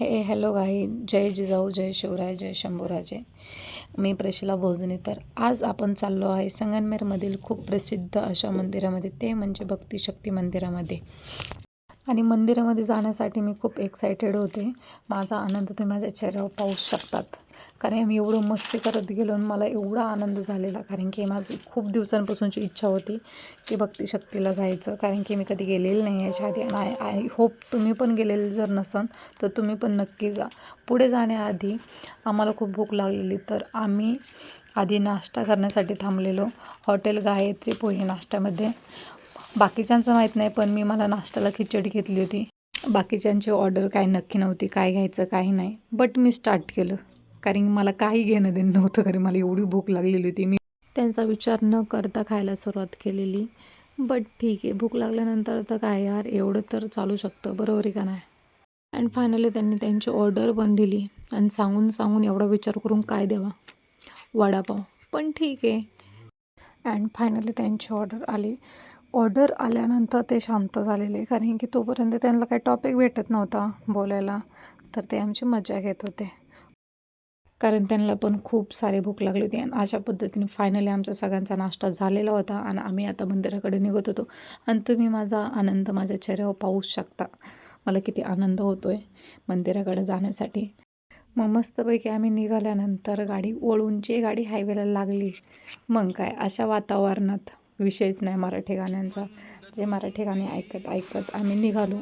हे हॅलो गाई जय जिजाऊ जय शिवराय जय शंभूराजे. मी प्रशिला भोजने. तर आज आपण चाललो आहे संगनमेरमधील खूप प्रसिद्ध अशा मंदिरामध्ये. ते म्हणजे भक्तिशक्ती मंदिरामध्ये. आणि मंदिरामध्ये जाण्यासाठी मी खूप एक्सायटेड होते. माझा आनंद तुम्ही माझ्या चेहऱ्यावर पाहू शकतात. कारण मी एवढं मस्ती करत गेलो आणि मला एवढा आनंद झालेला कारण की माझी खूप दिवसांपासूनची इच्छा होती की भक्तिशक्तीला जायचं. कारण की मी कधी गेलेली नाही याच्या आधी आणि आय होप तुम्ही पण गेलेले जर नसन तर तुम्ही पण नक्की जा. पुढे जाण्याआधी आम्हाला खूप भूक लागलेली तर आम्ही आधी नाश्ता करण्यासाठी थांबलेलो. हॉटेल गायत्री पोहे नाश्त्यामध्ये. बाकीच्यांचं माहीत नाही पण मी मला नाश्त्याला खिचडी घेतली होती. बाकीच्यांची ऑर्डर काय नक्की नव्हती काय घ्यायचं काही नाही. बट मी स्टार्ट केलं. कारण मला काही घेणं देणं नव्हतं कारण मला एवढी भूक लागलेली होती. मी त्यांचा विचार न करता खायला सुरुवात केलेली. बट ठीक आहे भूक लागल्यानंतर तर काय यार एवढं तर चालू शकतं बरोबर आहे का नाही? अँड फायनली त्यांनी त्यांची ऑर्डर पण दिली. आणि सांगून सांगून एवढा विचार करून काय द्यावा? वडापाव. पण ठीक आहे. अँड फायनली त्यांची ऑर्डर आली. ऑर्डर आल्यानंतर ते शांत झालेले कारण की तोपर्यंत त्यांना काही टॉपिक भेटत नव्हता बोलायला. तर ते आमची मजा घेत होते. कारण त्यांना पण खूप सारी भूक लागली होती आणि अशा पद्धतीने फायनली आमचा सगळ्यांचा नाश्ता झालेला होता आणि आम्ही आता मंदिराकडे निघत होतो. आणि तुम्ही माझा आनंद माझ्या चेहऱ्यावर पाहू शकता. मला किती आनंद होतो आहे मंदिराकडे जाण्यासाठी. मग मस्तपैकी आम्ही निघाल्यानंतर गाडी वळून जे गाडी हायवेला लागली मग काय? अशा वातावरणात विषयच नाही मराठी गाण्यांचा. जे मराठी गाणे ऐकत ऐकत आम्ही निघालो.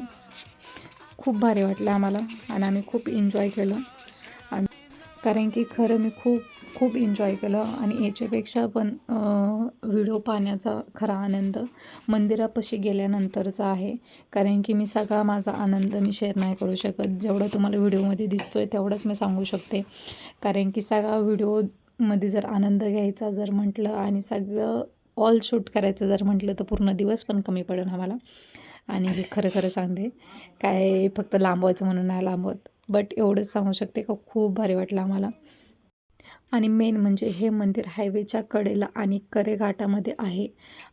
खूप भारी वाटलं आम्हाला आणि आम्ही खूप एन्जॉय केलं. आणि कारण की खरं मी खूप खूप एन्जॉय केलं आणि याच्यापेक्षा पण व्हिडिओ पाहण्याचा खरा आनंद मंदिरापाशी गेल्यानंतरचा आहे. कारण की मी सगळा माझा आनंद मी शेअर नाही करू शकत. जेवढं तुम्हाला व्हिडिओमध्ये दिसतो आहे तेवढंच मी सांगू शकते. कारण की सगळा व्हिडिओमध्ये जर आनंद घ्यायचा जर म्हटलं आणि सगळं ऑल शूट करायचं जर म्हटलं तर पूर्ण दिवस पण कमी पडेल आम्हाला. आणि हे खरं खरं सांगते काय फक्त लांबवायचं म्हणून नाही लांबवत बट एवढंच सांगू शकते का खूप भारी वाटलं आम्हाला. आणि मेन म्हणजे हे मंदिर हायवेच्या कडेला आणि करे घाटामध्ये आहे.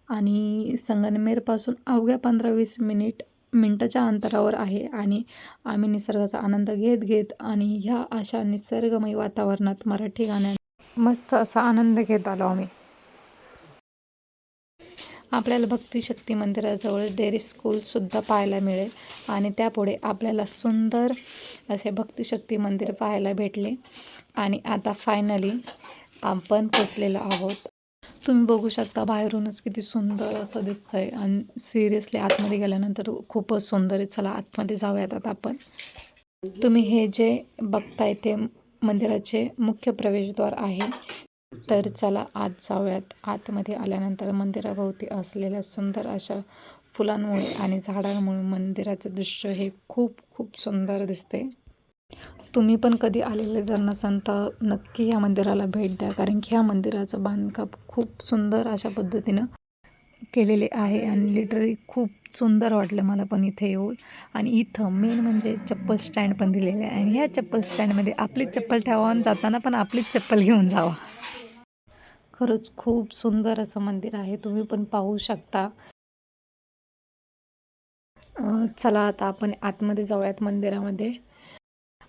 आणि संगमनेरपासून अवघ्या पंधरा वीस मिनिट मिनटाच्या अंतरावर आहे. आणि आम्ही निसर्गाचा आनंद घेत घेत आणि ह्या अशा निसर्गमय वातावरणात मराठी गाण्या मस्त असा आनंद घेत आलो आम्ही. आपल्याला भक्तिशक्ती मंदिराजवळ डेअरी स्कूलसुद्धा पाहायला मिळेल. आणि त्यापुढे आपल्याला सुंदर असे भक्तिशक्ती मंदिर पाहायला भेटले. आणि आता फायनली आपण पोचलेलो आहोत. तुम्ही बघू शकता बाहेरूनच किती सुंदर असं दिसतं आहे आणि सिरियसली आतमध्ये गेल्यानंतर खूपच सुंदर आहे. चला आतमध्ये जाऊयात आता आपण. तुम्ही हे जे बघताय ते मंदिराचे मुख्य प्रवेशद्वार आहे. तर चला आत जाऊयात. आतमध्ये आल्यानंतर मंदिराभोवती असलेल्या सुंदर अशा फुलांमुळे आणि झाडांमुळे मंदिराचं दृश्य हे खूप खूप सुंदर दिसते. तुम्ही पण कधी आलेले जर नसाल तर नक्की ह्या मंदिराला भेट द्या. कारण की ह्या मंदिराचं बांधकाम खूप सुंदर अशा पद्धतीनं केलेले आहे आणि लिटरली खूप सुंदर वाटलं मला पण इथे येऊन. आणि इथं मेन म्हणजे चप्पल स्टँड पण दिलेले आहे. आणि ह्या चप्पल स्टँडमध्ये आपलीच चप्पल ठेवा आणि जाताना पण आपलीच चप्पल घेऊन जावा. खरंच खूप सुंदर असं मंदिर आहे. तुम्ही पण पाहू शकता. चला आता आपण आतमध्ये जाऊयात मंदिरामध्ये.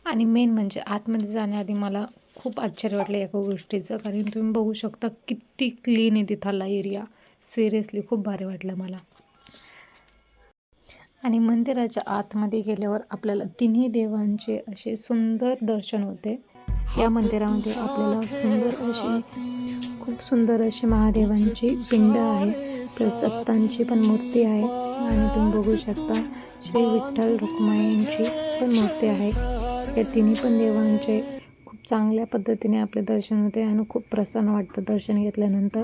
आणि मेन म्हणजे आतमध्ये जाण्याआधी मला खूप आश्चर्य वाटलं एका गोष्टीचं. कारण तुम्ही बघू शकता किती क्लीन आहे तिथला एरिया सिरियसली खूप भारी वाटलं मला. आणि मंदिराच्या आतमध्ये गेल्यावर आपल्याला तिन्ही देवांचे असे सुंदर दर्शन होते. या मंदिरामध्ये आपल्याला सुंदर अशी खूप सुंदर अशी महादेवांची पिंड आहे. प्लस दत्तांची पण मूर्ती आहे. आणि तुम्ही बघू शकता श्री विठ्ठल रुक्माईंची पण मूर्ती आहे. या तिन्ही पण देवांचे खूप चांगल्या पद्धतीने आपले दर्शन होते आणि खूप प्रसन्न वाटतं दर्शन घेतल्यानंतर.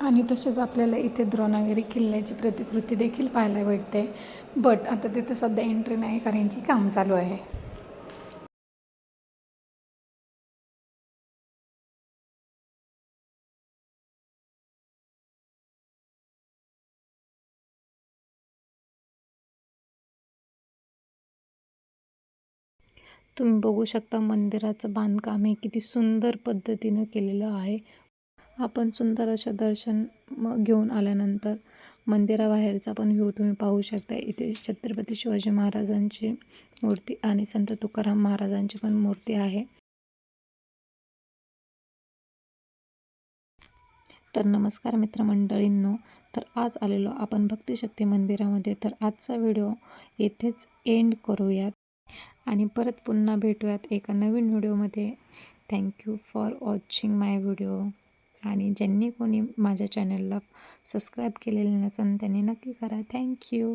आणि तसेच आपल्याला इथे द्रोणागिरी किल्ल्याची प्रतिकृती देखील पाहायला भेटते. बट आता तिथे सध्या एंट्री नाही कारण की काम चालू आहे. तुम्ही बघू शकता मंदिराचं बांधकाम हे किती सुंदर पद्धतीनं केलेलं आहे. आपण सुंदर असं दर्शन घेऊन आल्यानंतर मंदिराबाहेरचा पण व्ह्यू तुम्ही पाहू शकता. इथे छत्रपती शिवाजी महाराजांची मूर्ती आणि संत तुकाराम महाराजांची पण मूर्ती आहे. तर नमस्कार मित्रमंडळींनो तर आज आलेलो आपण भक्तिशक्ती मंदिरामध्ये. तर आजचा व्हिडिओ येथेच एंड करूयात. आणि परत पुन्हा भेटूयात एका नवीन व्हिडिओमध्ये. Thank you for watching my video आणि ज्यांनी कोणी माझ्या चॅनलला सबस्क्राईब केलेले नसेल त्यांनी नक्की करा. थँक्यू